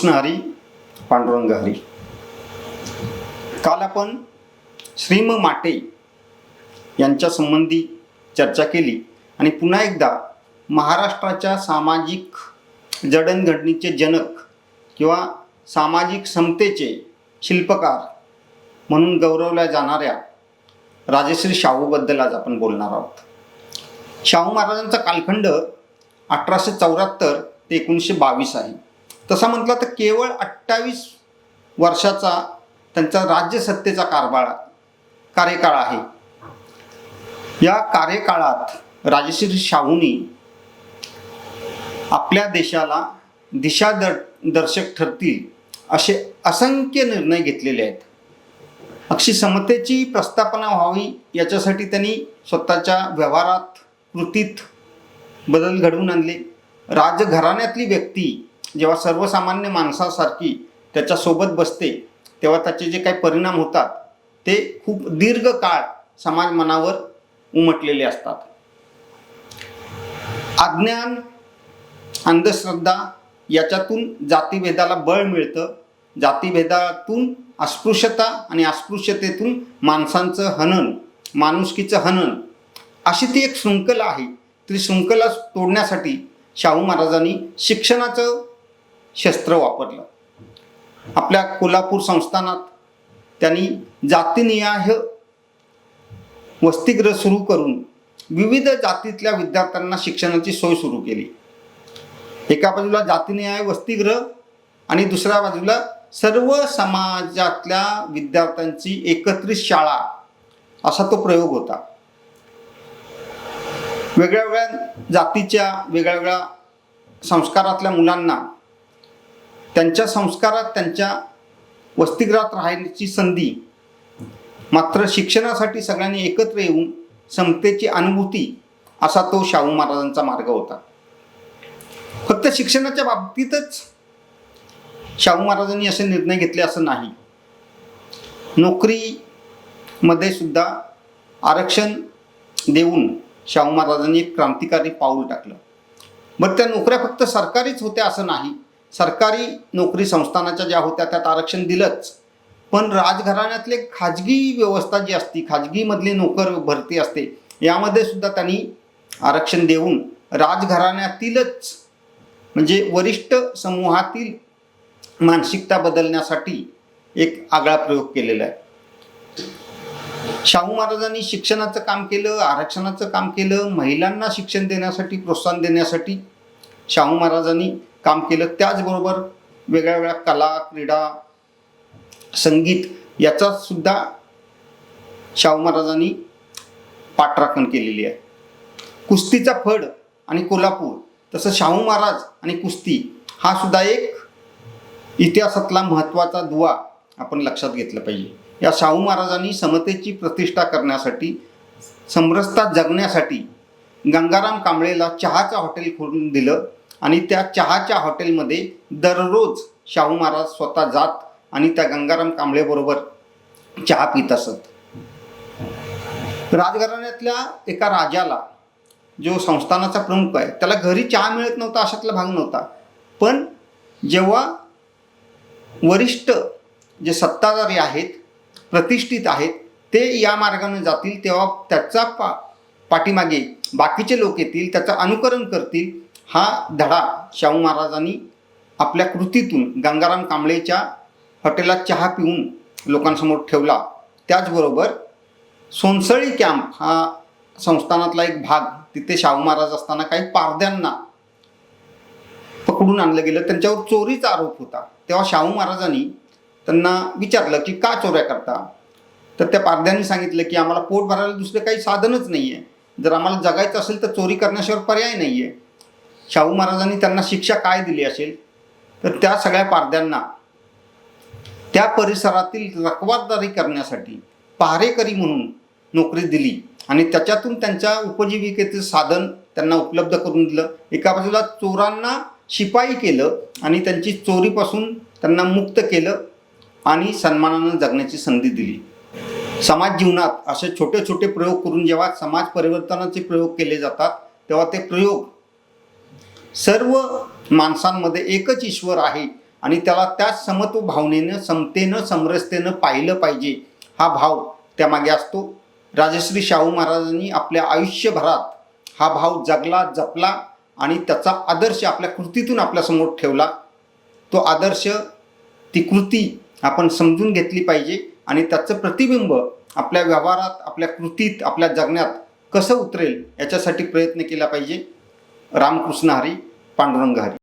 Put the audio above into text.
कृष्णहरी पांडुरंग हरी काल आपण श्रीम माटे यांच्या संबंधी चर्चा केली आणि पुन्हा एकदा महाराष्ट्राच्या सामाजिक जडणघडणीचे जनक किंवा सामाजिक समतेचे शिल्पकार म्हणून गौरवल्या जाणाऱ्या राजश्री शाहूबद्दल आज आपण बोलणार आहोत. शाहू महाराजांचा कालखंड अठराशे चौऱ्याहत्तर ते एकोणीसशे बावीस आहे. तसा म्हटलं तर केवळ अठ्ठावीस वर्षाचा त्यांचा राज्यसत्तेचा कारभार कार्यकाळ आहे. या कार्यकाळात राजश्री शाहूनी आपल्या देशाला दिशा दर दर्शक ठरतील असे असंख्य निर्णय घेतलेले आहेत. अक्षी समतेची प्रस्थापना व्हावी याच्यासाठी त्यांनी स्वतःच्या व्यवहारात कृतीत बदल घडवून आणले. राजघराण्यातली व्यक्ती जेव्हा सर्वसामान्य माणसासारखी त्याच्यासोबत बसते तेव्हा त्याचे जे काही परिणाम होतात ते खूप दीर्घ काळ समाज मनावर उमटलेले असतात. अज्ञान अंधश्रद्धा याच्यातून जातीभेदाला बळ मिळतं. जातीभेदातून अस्पृश्यता आणि अस्पृश्यतेतून माणसांचं हनन माणुसकीचं हनन अशी ती एक शृंखला आहे. ती शृंखला तोडण्यासाठी शाहू महाराजांनी शिक्षणाचं शस्त्र वापरलं. आपल्या कोल्हापूर संस्थानात त्यांनी जातीनिहाय वसतिगृह सुरू करून विविध जातीतल्या विद्यार्थ्यांना शिक्षणाची सोय सुरू केली. एका बाजूला जातीनिहाय वसतिगृह आणि दुसऱ्या बाजूला सर्व समाजातल्या विद्यार्थ्यांची एकत्रित शाळा असा तो प्रयोग होता. वेगळ्या वेगळ्या जातीच्या वेगळ्या वेगळ्या संस्कारातल्या मुलांना त्यांच्या संस्कारात त्यांच्या वसतिगृहात राहण्याची संधी मात्र शिक्षणासाठी सगळ्यांनी एकत्र येऊन समतेची अनुभूती असा तो शाहू महाराजांचा मार्ग होता. फक्त शिक्षणाच्या बाबतीतच शाहू महाराजांनी असे निर्णय घेतले असं नाही. नोकरीमध्ये सुद्धा आरक्षण देऊन शाहू महाराजांनी एक क्रांतिकारी पाऊल टाकलं. मग त्या नोकऱ्या फक्त सरकारीच होत्या असं नाही. सरकारी नोकरी संस्थानाच्या ज्या होत्या त्यात आरक्षण दिलंच. पण राजघराण्यातले खाजगी व्यवस्था जी असती खाजगीमधली नोकर भरती असते यामध्ये सुद्धा त्यांनी आरक्षण देऊन राजघराण्यातीलच म्हणजे वरिष्ठ समूहातील मानसिकता बदलण्यासाठी एक आगळा प्रयोग केलेला आहे. शाहू महाराजांनी शिक्षणाचं काम केलं आरक्षणाचं काम केलं महिलांना शिक्षण देण्यासाठी प्रोत्साहन देण्यासाठी शाहू महाराजांनी काम केलं. त्याचबरोबर वेगळ्या वेगळ्या कला क्रीडा संगीत याचा सुद्धा शाहू महाराजांनी पाठराखण केलेली आहे. कुस्तीचा फड आणि कोल्हापूर तसं शाहू महाराज आणि कुस्ती हा सुद्धा एक इतिहासातला महत्त्वाचा दुवा आपण लक्षात घेतलं पाहिजे. या शाहू महाराजांनी समतेची प्रतिष्ठा करण्यासाठी समरसता जगण्यासाठी गंगाराम कांबळेला चहाचं हॉटेल खोलून दिलं. आणि त्या चहाच्या हॉटेलमध्ये दररोज शाहू महाराज स्वतः जात आणि त्या गंगाराम कांबळेबरोबर चहा पित असत. राजघराण्यातल्या एका राजाला जो संस्थानाचा प्रमुख आहे त्याला घरी चहा मिळत नव्हता अशातला भाग नव्हता. पण जेव्हा वरिष्ठ जे सत्ताधारी आहेत प्रतिष्ठित आहेत ते या मार्गाने जातील तेव्हा त्याचा पा पाठीमागे बाकीचे लोक येतील त्याचं अनुकरण करतील हा धडा शाहू महाराजांनी आपल्या कृतीतून गंगाराम कांबळेच्या हॉटेलात चहा पिऊन लोकांसमोर ठेवला. त्याचबरोबर सोनसळी कॅम्प हा संस्थानातला एक भाग तिथे शाहू महाराज असताना काही पारद्यांना पकडून आणलं गेलं. त्यांच्यावर चोरीचा आरोप होता. तेव्हा शाहू महाराजांनी त्यांना विचारलं की का चोऱ्या करता? तर त्या पारध्यांनी सांगितलं की आम्हाला पोट भरायला दुसरं काही साधनच नाही आहे जर आम्हाला जगायचं असेल तर चोरी करण्याशिवाय पर्याय नाही आहे शाहू महाराजांनी त्यांना शिक्षा काय दिली असेल? तर त्या सगळ्या पारध्यांना त्या परिसरातील रकवातदारी करण्यासाठी पहारेकरी म्हणून नोकरी दिली आणि त्याच्यातून त्यांच्या उपजीविकेचं साधन त्यांना उपलब्ध करून दिलं. एका बाजूला चोरांना शिपाई केलं आणि त्यांची चोरीपासून त्यांना मुक्त केलं आणि सन्मानानं जगण्याची संधी दिली. समाज जीवनात असे छोटे छोटे प्रयोग करून जेव्हा समाज परिवर्तनाचे प्रयोग केले जातात तेव्हा ते प्रयोग सर्व माणसांमध्ये एकच ईश्वर आहे आणि त्याला त्या समत्व भावनेनं समतेनं समरसतेनं पाहिलं पाहिजे. हा भाव त्यामागे असतो. राजश्री शाहू महाराजांनी आपल्या आयुष्यभरात हा भाव जगला जपला आणि त्याचा आदर्श आपल्या कृतीतून आपल्यासमोर ठेवला. तो आदर्श ती कृती आपण समजून घेतली पाहिजे आणि त्याचं प्रतिबिंब आपल्या व्यवहारात आपल्या कृतीत आपल्या जगण्यात कसं उतरेल याच्यासाठी प्रयत्न केला पाहिजे. रामकृष्ण हरी पांडुरंग हरी.